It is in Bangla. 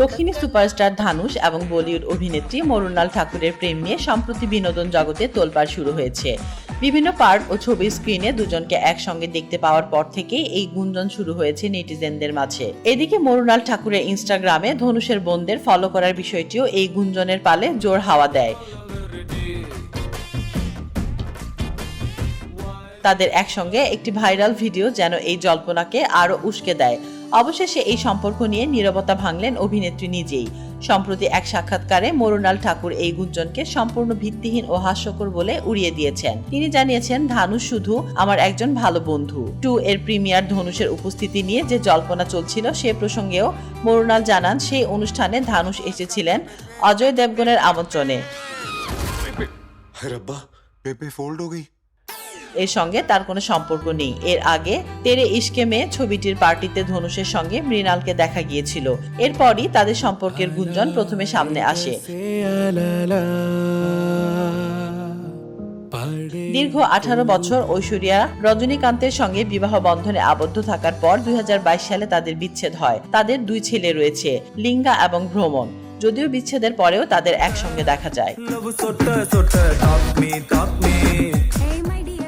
দক্ষিণী সুপারস্টার ধানুষ এবং বলিউড অভিনেত্রী মরুনাল ঠাকুরের প্রেম নিয়ে সম্প্রতি বিনোদন জগতে তোলপাড় শুরু হয়েছে। বিভিন্ন পার্ট ও ছবির স্ক্রিনে দুজনকে একসঙ্গে দেখতে পাওয়ার পর থেকেই এই গুঞ্জন শুরু হয়েছে নেটিজেনদের মাঝে। এদিকে মরুনাল ঠাকুরের ইনস্টাগ্রামে ধনুষের বোনদের ফলো করার বিষয়টিও এই গুঞ্জনের পালে জোর হাওয়া দেয়। তাদের একসঙ্গে একটি ভাইরাল ভিডিও যেন এই জল্পনাকে আরও উস্কে দেয়। অবশেষে এই সম্পর্ক নিয়ে নীরবতা ভাঙলেন অভিনেত্রী নিজেই। সম্প্রতি এক সাক্ষাৎকারে মরুনাল ঠাকুর এই গুঞ্জনকে সম্পূর্ণ ভিত্তিহীন ও হাস্যকর বলে উড়িয়ে দিয়েছেন। তিনি জানিয়েছেন ধানুষ শুধু আমার একজন ভালো বন্ধু। টু এর প্রিমিয়ার ধনুষের উপস্থিতি নিয়ে যে জল্পনা চলছিল সে প্রসঙ্গেও মরুনাল জানান, সেই অনুষ্ঠানে ধানুষ এসেছিলেন অজয় দেবগনের আমন্ত্রণে। এর সঙ্গে তার কোনো সম্পর্ক নেই। এর আগে তেরে ইশকে মেয়ে ছবিটির পার্টিতে ধনুষের সঙ্গে মৃণালকে দেখা গিয়েছিল। এরপরই তাদের সম্পর্কের গুঞ্জন প্রথমে সামনে আসে। দীর্ঘ আঠারো বছর ঐশ্বরিয়া রজনীকান্তের সঙ্গে বিবাহ বন্ধনে আবদ্ধ থাকার পর দুই হাজার বাইশ সালে তাদের বিচ্ছেদ হয়। তাদের দুই ছেলে রয়েছে, লিঙ্গা এবং ভ্রমণ। যদিও বিচ্ছেদের পরেও তাদের একসঙ্গে দেখা যায়।